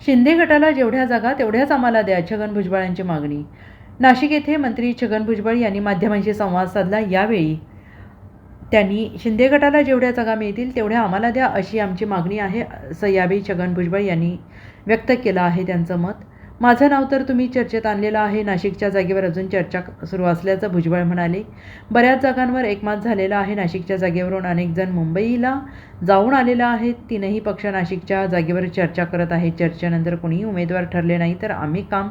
शिंदे गटाला जेवढ्या जागा तेवढ्याच आम्हाला द्या छगन भुजबळांची मागणी. नाशिक येथे मंत्री छगन भुजबळ यांनी माध्यमांशी संवाद साधला यावेळी. त्यांनी शिंदे गटाला जेवढ्या जागा मिळतील तेवढ्या आम्हाला द्या अशी आमची मागणी आहे असं यावेळी छगन भुजबळ यांनी व्यक्त केलं आहे त्यांचं मत. माझं नाव तर तुम्ही चर्चेत आणलेलं आहे नाशिकच्या जागेवर अजून चर्चा सुरू असल्याचं भुजबळ म्हणाले. बऱ्याच जागांवर एकमत झालेलं आहे नाशिकच्या जागेवरून अनेक जण मुंबईला जाऊन आलेला आहे. तीनही पक्ष नाशिकच्या जागेवर चर्चा करत आहे चर्चेनंतर कोणीही उमेदवार ठरले नाही तर आम्ही काम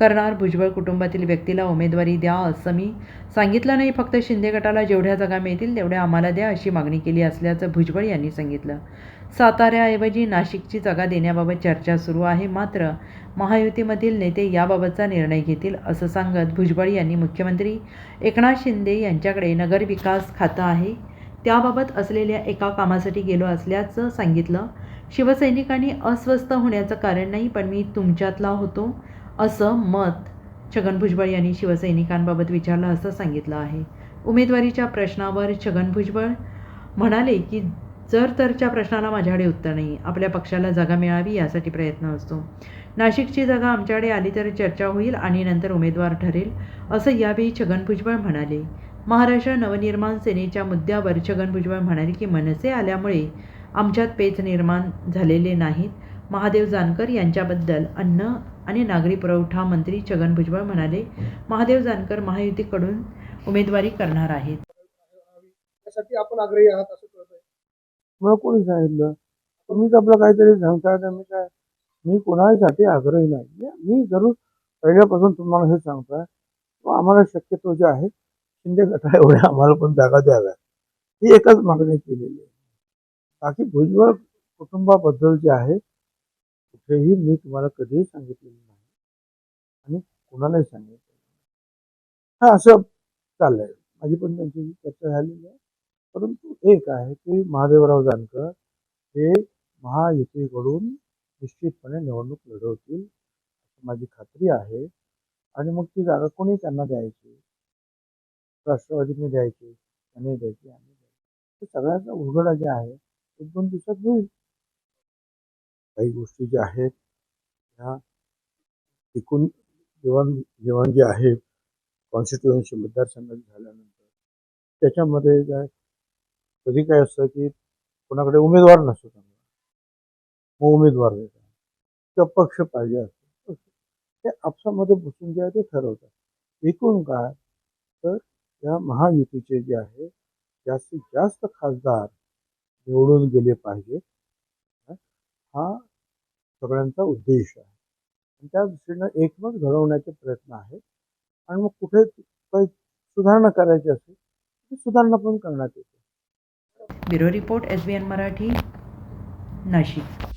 करणार. भुजबळ कुटुंबातील व्यक्तीला उमेदवारी द्या असं मी सांगितलं नाही. फक्त शिंदे गटाला जेवढ्या जागा मिळतील तेवढ्या आम्हाला द्या अशी मागणी केली असल्याचं भुजबळ यांनी सांगितलं. साताऱ्याऐवजी नाशिकची जागा देण्याबाबत चर्चा सुरू आहे. मात्र महायुतीमधील नेते याबाबतचा निर्णय घेतील असं सांगत भुजबळ यांनी मुख्यमंत्री एकनाथ शिंदे यांच्याकडे नगरविकास खातं आहे. त्याबाबत असलेल्या एका कामासाठी गेलो असल्याचं सांगितलं. शिवसैनिकांनी अस्वस्थ होण्याचं कारण नाही पण मी तुमच्यातला होतो असं मत छगन भुजबळ यांनी शिवसैनिकांबाबत विचारलं असं सांगितलं आहे. उमेदवारीच्या प्रश्नावर छगन भुजबळ म्हणाले की जर तरच्या प्रश्नाला माझ्याकडे उत्तर नाही आपल्या पक्षाला जागा मिळावी यासाठी प्रयत्न असतो. नाशिकची जागा आमच्याकडे आली तर चर्चा होईल आणि नंतर उमेदवार ठरेल असं यावेळी छगन भुजबळ म्हणाले. महाराष्ट्र नवनिर्माण सेनेच्या मुद्द्यावर छगन भुजबळ म्हणाले की मनसे आल्यामुळे आमच्यात पेच निर्माण झालेले नाहीत. महादेव जानकर यांच्याबद्दल अन्न आणि नागरी पुरवठा मंत्री छगन भुजबळ म्हणाले महादेव जानकर महायुतीकडून उमेदवारी करणार आहेत. त्यासाठी आपण आग्रही आहात असं कळतंय. मला कोणी सांगितलं? तुम्हीच आपलं काहीतरी सांगताय तर मी काय मी कोणासाठी आग्रही नाही. मी- जरूर पहिल्यापासून तुम्हाला हे सांगतोय. आम्हाला शक्यतो जे आहे शिंदे गटा एवढ्या आम्हाला पण जागा द्याव्या ही एकच मागणी केलेली आहे. बाकी भुजबळ कुटुंबाबद्दल जे आहे कुठेही मी तुम्हाला कधीही सांगितलेलं नाही. आणि कुणालाही सांगितलं हा असं चाललंय. माझी पण त्यांची चर्चा झालेली आहे. परंतु एक आहे की महादेवराव जानकर हे महायुतीकडून निश्चितपणे निवडणूक लढवतील माझी खात्री आहे. आणि मग ती जागा कोणी त्यांना द्यायची? राष्ट्रवादीने द्यायचे आणि द्यायचे आम्ही द्यायचे. सगळ्याचा उलगडा जे आहे एक दोन दिवसात होईल. काही गोष्टी ज्या आहेत ह्या टिकून जेवण जेवण जे आहे कॉन्स्टिट्युएन्सी मतदारसंघात झाल्यानंतर त्याच्यामध्ये काय कधी काय असतं की कोणाकडे उमेदवार नसतो त्यांना मग उमेदवार देतात. किंवा पक्ष पाहिजे असतो. ते आपसामध्ये बसून जे आहे ते ठरवतात. एकूण काय तर या महायुतीचे जे आहे जास्तीत जास्त खासदार निवडून गेले पाहिजे हा सगळ्यांचा उद्देश आहे. आणि त्या दृष्टीनं एकमत घडवण्याचे प्रयत्न आहेत. आणि मग कुठे काही सुधारणा करायची असेल ती सुधारणा पण करण्यात येते. Bureau report S B N Marathi Nashik.